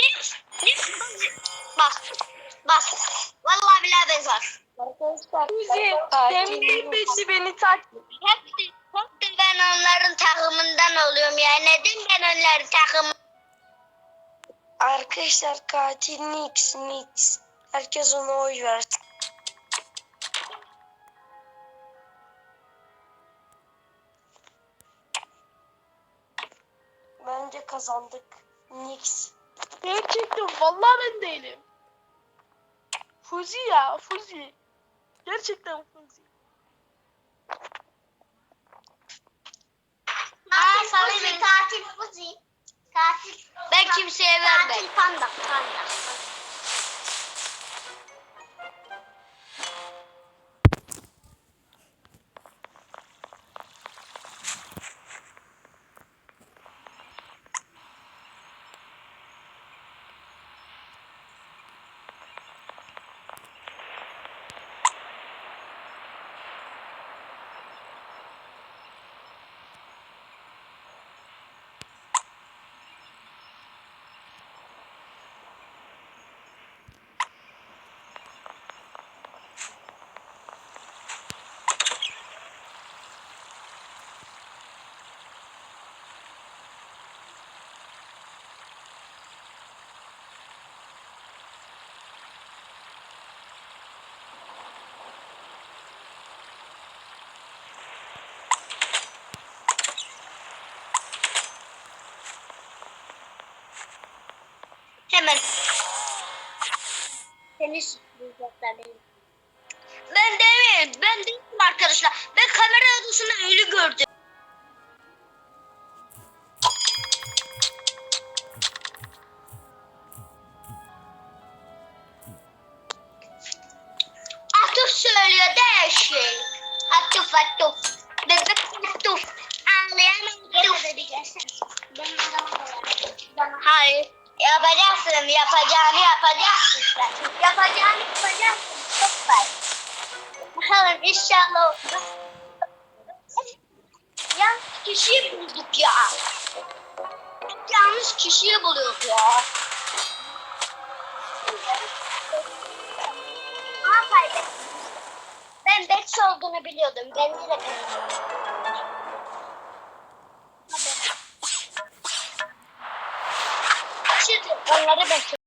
Nix, Nix. Bak, bak. Vallahi billahi benzer. Arkadaşlar Semih'in peşi beni tak. Hep de, hep de ben onların takımından oluyorum ya. Neden ben onların takımı? Arkadaşlar katil Nix Nix. Herkes ona oy versin. Bence kazandık. Nix. Gerçekten vallahi ben değilim. Fuzi ya Fuzi. Gerçekten Fuzi. Aa, Samimi katil Fuzi. Katil. Ben kimseye vermem. Katil panda. Panda. Hemen. Seni sürpriz Ben değil, ben değilim arkadaşlar. Ben kamera odasında ölü gördüm. Atuf söylüyor de şey. Atuf atuf. Bebek atuf. Anlayan atuf. Hayır. Yapacaksın, yapacağını yapacaksın sen. Yapacağını yapacaksın. Çok var. Bakalım inşallah. Yanlış kişiyi bulduk ya. Yanlış kişiyi buluyoruz ya. Kaybettim. Ben Bex olduğunu biliyordum. Ben de kaybettim. Şimdi onları bekliyorum.